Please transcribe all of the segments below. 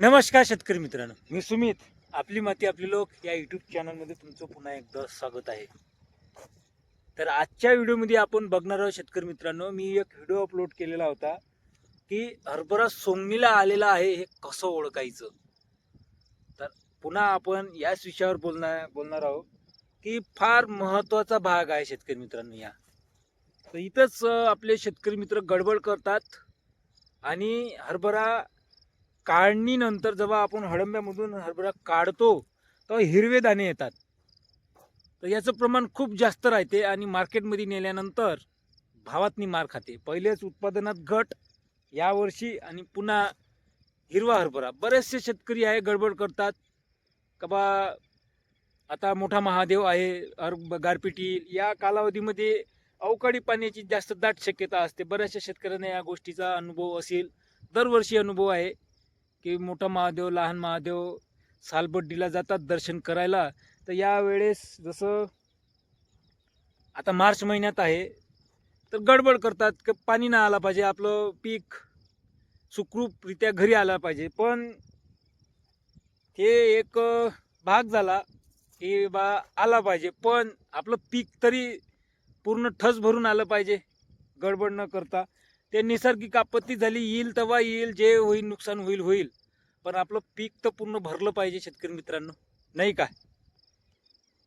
नमस्कार शेतकरी मित्रांनो. मी सुमित. आपली माती आपले लोक या यूट्यूब चॅनलमध्ये तुमचं पुन्हा एकदा स्वागत आहे. तर आजच्या व्हिडिओमध्ये आपण बघणार आहोत शेतकरी मित्रांनो मी एक व्हिडिओ अपलोड केलेला होता की हरभरा सोंगणीला आलेला आहे हे कसं ओळखायचं? तर पुन्हा आपण याच विषयावर बोलणार बोलणार आहोत की फार महत्त्वाचा भाग आहे शेतकरी मित्रांनो या. तर इथंच आपले शेतकरी मित्र गडबड करतात आणि हरभरा काढणीनंतर जेव्हा आपण हडंब्यामधून हरभरा काढतो तेव्हा हिरवे दाणे येतात. तर याचं प्रमाण खूप जास्त राहते आणि मार्केटमध्ये नेल्यानंतर भावातनी मार खाते. पहिलेच उत्पादनात घट यावर्षी आणि पुन्हा हिरवा हरभरा. बरेचसे शेतकरी आहे गडबड करतात. का बा आता मोठा महादेव आहे हर गारपिटी. या कालावधीमध्ये अवकाळी पाण्याची जास्त दाट शक्यता असते. बऱ्याचशा शेतकऱ्यांना या गोष्टीचा अनुभव असेल. दरवर्षी अनुभव आहे. की मोठा महादेव लहान महादेव सालबड्डीला जातात दर्शन करायला. तर यावेळेस जसं आता मार्च महिन्यात आहे तर गडबड करतात की पाणी नाही आला पाहिजे आपलं पीक सुखरूपरित्या घरी आला पाहिजे. पण हे एक भाग झाला की बा आला पाहिजे. पण आपलं पीक तरी पूर्ण ठस भरून आलं पाहिजे गडबड न करता. ते नैसर्गिक आपत्ती झाली येईल तेव्हा येईल जे होईल नुकसान होईल होईल. पण आपलं पीक तर पूर्ण भरलं पाहिजे शेतकरी मित्रांनो. नाही काय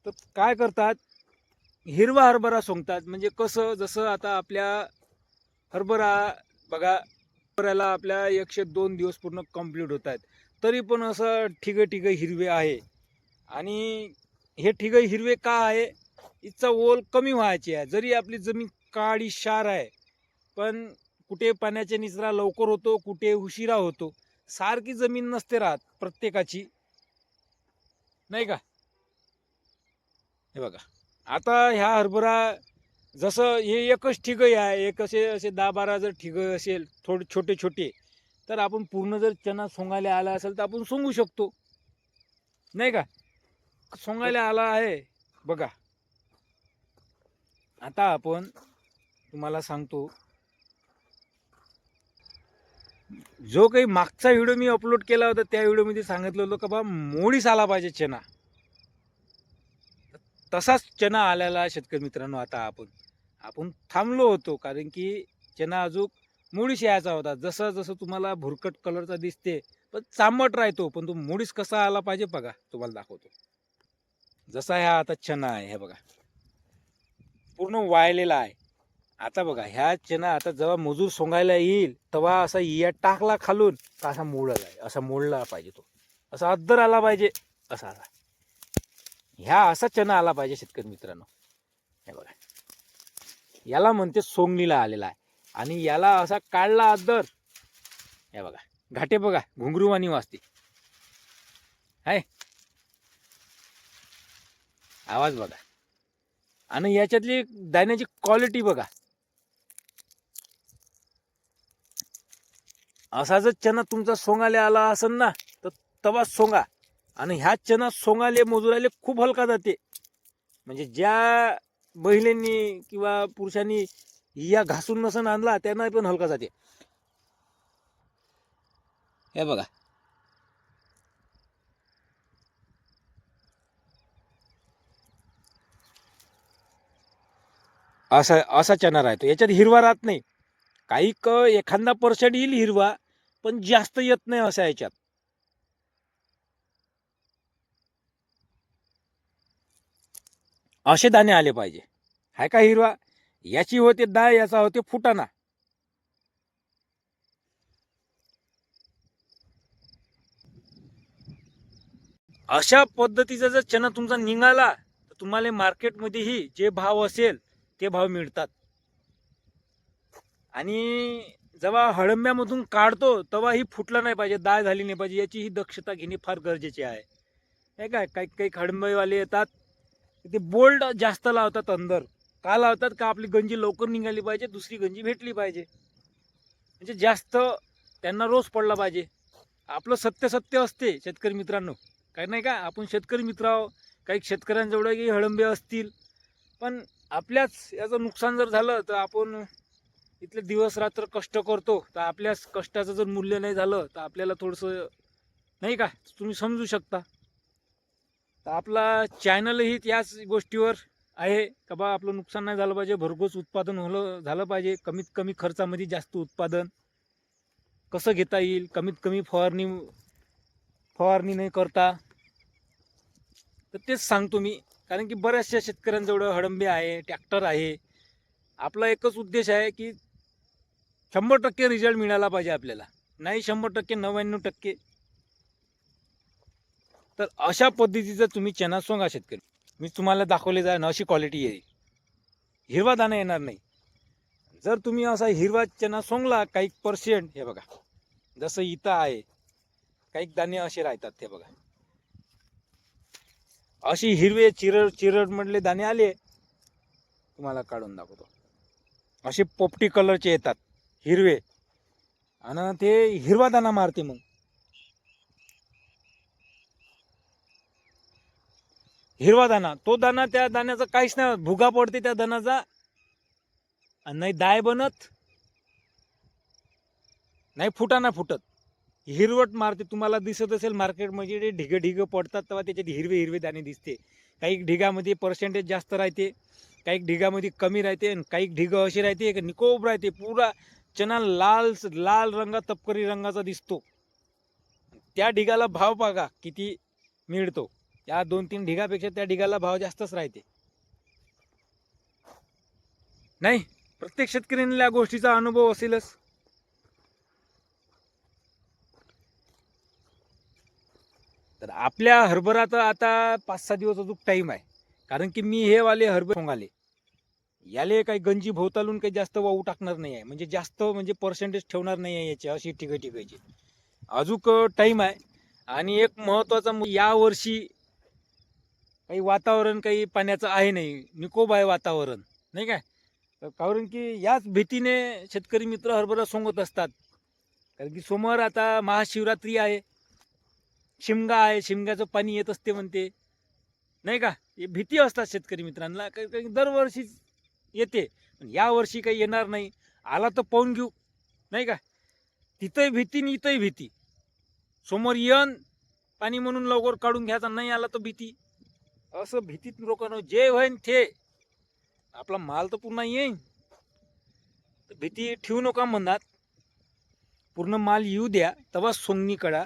तर काय करतात? हिरवा हरभरा सोंगतात. म्हणजे कसं? जसं आता आपल्या हरभरा बघा हरभऱ्याला आपल्या एकशे दोन दिवस पूर्ण कंप्लीट होत आहेत. तरी पण असं ठिगं ठिगं हिरवे आहे. आणि हे ठिगं हिरवे का आहे? इथचा ओल कमी व्हायची आहे. जरी आपली जमीन काळी क्षार आहे पण कुठे पाण्याचा निचरा लवकर होतो कुठे उशिरा होतो. सारखी जमीन नसते राहत प्रत्येकाची. नाही का? हे बघा. आता ह्या हरभरा जसं हे एकच ठिगं आहे एक असे असे दहा बारा जर ठिगं असेल थोडे छोटे छोटे तर आपण पूर्ण जर चना सोंगायला आला असेल तर आपण सोंगू शकतो. नाही का? सोंगायला आला आहे बघा. आता आपण तुम्हाला सांगतो जो काही मागचा व्हिडिओ मी अपलोड केला होता त्या व्हिडिओमध्ये सांगितलं होतं का बा मोडीस आला पाहिजे चना. तसाच चना आलेला शेतकरी मित्रांनो आता आपण. आपण थांबलो होतो कारण की चना अजून मोडीस यायचा होता. जसं जसं तुम्हाला भुरकट कलरचा दिसते पण चांबट राहतो पण तो मोडीस कसा आला पाहिजे बघा तुम्हाला दाखवतो. जसा ह्या आता चना आहे हे बघा. पूर्ण वाळलेला आहे. आता बघा ह्या चेना आता जेव्हा मजूर सोंगायला येईल तेव्हा असा इया टाकला खालून तर असा मोडला असा मोडला पाहिजे तो. असा अद्दर आला पाहिजे असा आला. ह्या असा चना आला पाहिजे शेतकरी मित्रांनो. हे बघा. याला म्हणते सोंगणीला आलेला आहे. आणि याला असा काढला अद्दर. हे बघा. घाटे बघा. घुंगरूवानी वाजते. आहे आवाज बघा. आणि याच्यातली दाण्याची क्वालिटी बघा. असा जर चना तुमचा सोंगाले आला असेल ना तर तवा सोंगा. आणि ह्या चना सोंगाले मजुराले खूप हलका जाते. म्हणजे ज्या महिलांनी किंवा पुरुषांनी या घासून नसन आणला त्यांना पण हलका जाते. हे बघा. असा असा चना राहतो. याच्यात हिरवा राहत नाही. काही क एखादा पर्सेंट येईल हिरवा पण जास्त येत नाही असा याच्यात असे दाणे आले पाहिजे. हाय का हिरवा? याची होते डाळ याचा होते फुटाणा. अशा पद्धतीचा जर चना तुमचा निघाला तर तुम्हाला मार्केटमध्येही जे भाव असेल ते भाव मिळतात. आणि जेव्हा हळंब्यामधून काढतो तेव्हा ही फुटला नाही पाहिजे दाय झाली नाही पाहिजे याची ही दक्षता घेणे फार गरजेचे आहे. नाही काय काही काही हळंबेवाले येतात ते बोल्ड जास्त लावतात अंदर. का लावतात? का आपली गंजी लवकर निघाली पाहिजे दुसरी गंजी भेटली पाहिजे. म्हणजे जास्त त्यांना रोज पडला पाहिजे. आपलं सत्य सत्य असते शेतकरी मित्रांनो. काही नाही का? आपण शेतकरी मित्र आहो काही शेतकऱ्यांजवळ काही हळंबे असतील. पण आपल्याच याचं नुकसान जर झालं तर आपण इथले दिवस रात्र कष्ट करतो तर आपल्या कष्टाचं जर मूल्य नाही झालं तर आपल्याला थोडंसं नाही का? तुम्ही समजू शकता. तर आपला चॅनलही याच गोष्टीवर आहे का बा? आपलं नुकसान नाही झालं पाहिजे भरघोस उत्पादन होलं झालं पाहिजे. कमीत कमी खर्चामध्ये जास्त उत्पादन कसं घेता येईल? कमीत कमी फवारणी फवारणी नाही करता. तर तेच सांगतो मी. कारण की बऱ्याचशा शेतकऱ्यांजवळ हडंबे आहे ट्रॅक्टर आहे. आपला एकच उद्देश आहे की शंभर टक्के रिझल्ट मिळाला पाहिजे आपल्याला. नाही शंभर टक्के नव्याण्णव टक्के. तर अशा पद्धतीचं तुम्ही चना सोंगा शेतकरी. मी तुम्हाला दाखवले जाय अशी क्वालिटी येईल हिरवा दाणा येणार नाही. जर तुम्ही असा हिरवा चना सोंगला काही पर्सेंट हे बघा. जसं इथं आहे काही दाणे असे राहतात ते बघा. अशी हिरवे चिरड चिरड म्हटले दाणे आले तुम्हाला काढून दाखवतो. असे पोपटी कलरचे येतात. हिरवे. आणि ते हिरवा दाना मारते मग. हिरवा दाना तो दाना त्या दाण्याचा काहीच नाही भुगा पडते त्या दाण्याचा. आणि नाही दाय बनत. नाही फुटा ना फुटत. हिरवट मारते तुम्हाला दिसत असेल मार्केटमध्ये जे ढिगं ढिगं पडतात तेव्हा त्याच्यात हिरवे हिरवे दाणे दिसते. काही ढिगामध्ये पर्सेंटेज जास्त राहते काही ढिगामध्ये कमी राहते आणि काही ढिगं अशी राहते की निकोप राहते पुरा चना लाल लाल रंगा तपकरी रंगाचा दिसतो. त्या ढिगाला भाव बघा किती मिळतो. या दोन तीन ढिगापेक्षा त्या ढिगाला भाव जास्तच राहते. नाही प्रत्येक शेतकऱ्यांना या गोष्टीचा अनुभव असेलच. तर आपल्या हरभराचा आता पाच सहा दिवस अजून टाईम आहे. कारण की मी हे वाले हरभर आले याले काही गंजी भोवतालून काही जास्त वाहू टाकणार नाही आहे. म्हणजे जास्त म्हणजे पर्सेंटेज ठेवणार नाही आहे याची अशी ठिकाणी ठिकायची अजूक टाईम आहे. आणि एक महत्त्वाचा यावर्षी काही वातावरण काही पाण्याचं आहे नाही. निकोब आहे वातावरण. नाही काय? कारण की याच भीतीने शेतकरी मित्र हरभरा सोंगत असतात. कारण की समोर आता महाशिवरात्री आहे. शिमगा आहे. शिमग्याचं पाणी येत असते म्हणते. नाही का? हे भीती असतात शेतकरी मित्रांना. कारण दरवर्षी येते. पण यावर्षी काही येणार नाही. आला तर पाहून घेऊ. नाही का? तिथंही भीती आणि इथंही भीती. समोर येन पाणी म्हणून लवकर काढून घ्यायचा नाही आला तर भीती. असं भीतीत लोकांना जे होईन ते. आपला माल तर पुन्हा येईन. तर भीती ठेवू नका म्हणतात पूर्ण माल येऊ द्या. तेव्हा सोंगणी करा.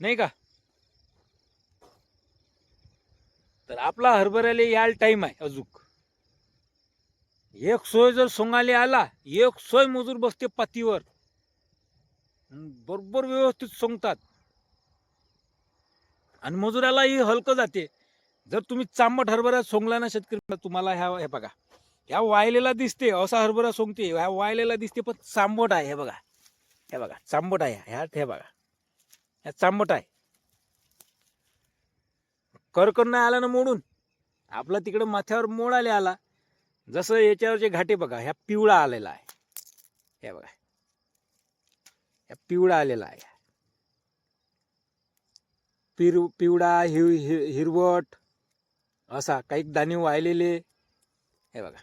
नाही का? तर आपला हरभऱ्याला यायला टाईम आहे अजूक एक सोय जर सोंगाले आला एक सोय मजूर बसते पातीवर. बरोबर व्यवस्थित सोंगतात. आणि मजुराला ही हलकं जाते. जर तुम्ही चांबट हरभरा सोंगला ना शेतकरी तुम्हाला ह्या हे बघा. ह्या वायलेला दिसते असा हरभरा सोंगते. ह्या वायलेला दिसते पण चांबट आहे हे बघा. हे बघा चांबट आहे. ह्या हे बघा. ह्या चांबट आहे. करकन नाही आला ना मोडून. आपला तिकडं माथ्यावर मोड आले आला. जसं याच्यावरचे घाटे बघा ह्या पिवळा आलेला आहे. हे बघा. ह्या पिवळा आलेला आहे. पिर पिवळा हि हिर हिरवट असा काही दाणे वाळलेले. हे बघा.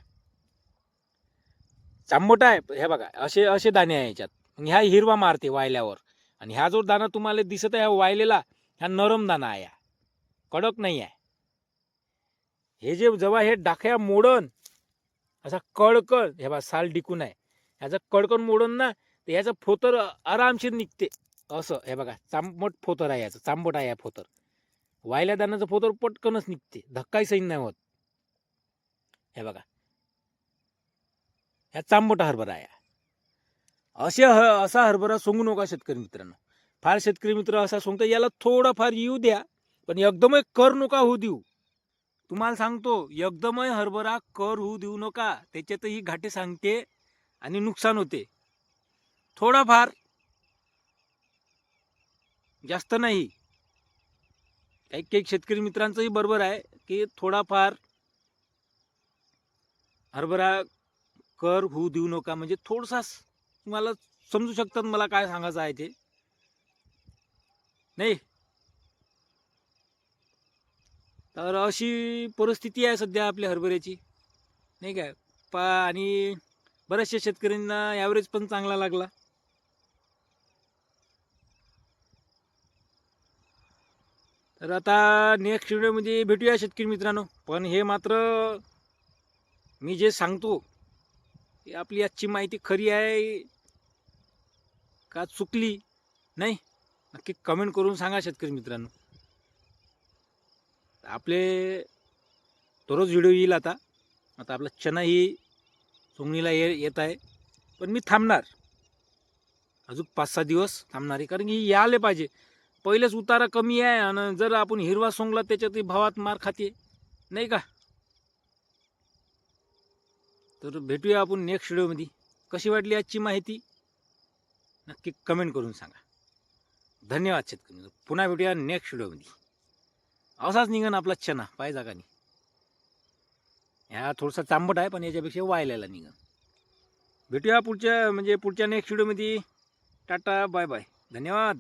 चांबोटा आहे हे बघा. असे असे दाणे आहे याच्यात. ह्या हिरवा मारते वायल्यावर आणि ह्या जो दाणा तुम्हाला दिसत आहे हा वायलेला ह्या नरम दाणा आहे. कडक नाही आहे. हे जे जेव्हा हे डाख्या मोडन असा कळकळ हे बा साल डिकून आहे. ह्याचा कडकन मोडून ना तर ह्याचं फोतर आरामशीर निघते. असं हे बघा चांबट फोतर आहे याचं चांबट आहे या फोतर. वायल्या दाण्याचं फोतर पटकनच निघते धक्काही सैन नाही होत. हे बघा. ह्या चांबट हरभरा आहे असे ह असा हरभरा सोंगू नका शेतकरी मित्रांनो. फार शेतकरी मित्र असा सोंगता याला थोडाफार येऊ द्या पण एकदमही कर नका होऊ देऊ. तुम्हाला सांगतो एकदमही हरभरा कर होऊ देऊ नका त्याच्यातही घाटे सांगते आणि नुकसान होते. थोडाफार जास्त नाही. काही काही शेतकरी मित्रांचंही बरोबर आहे की थोडाफार हरभरा कर होऊ देऊ नका म्हणजे थोडसाच तुम्हाला समजू शकतात मला काय सांगायचं आहे ते. नाही? तर अशी परिस्थिती आहे सध्या आपल्या हरभऱ्याची. नाही काय पा आणि बऱ्याचशा शेतकऱ्यांना ॲव्हरेज पण चांगला लागला. तर आता नेक्स्ट व्हिडिओमध्ये भेटूया शेतकरी मित्रांनो. पण हे मात्र मी जे सांगतो आपली आजची माहिती खरी आहे का चुकली? नाही? नक्की कमेंट करून सांगा शेतकरी मित्रांनो. आपले दररोज व्हिडिओ येईल आता. आता आपला चना ही सोंगणीला ये येत आहे. पण मी थांबणार. अजून पाच सहा दिवस थांबणार आहे. कारण की यायला पाहिजे. पहिलेच उतारा कमी आहे आणि जर आपण हिरवा सोंगला त्याच्यात भावात मार खाते नाही का? तर भेटूया आपण नेक्स्ट व्हिडिओमध्ये कशी वाटली आजची माहिती? नक्की कमेंट करून सांगा. धन्यवाद शेतकरी पुन्हा भेटूया नेक्स्ट व्हिडिओमध्ये असाच निघन आपला चना पाय जागानी ह्या थोडासा चांबट आहे पण याच्यापेक्षा वायलायला निघन. भेटूया पुढच्या म्हणजे पुढच्या नेक्स्ट व्हिडिओमध्ये टाटा बाय बाय धन्यवाद.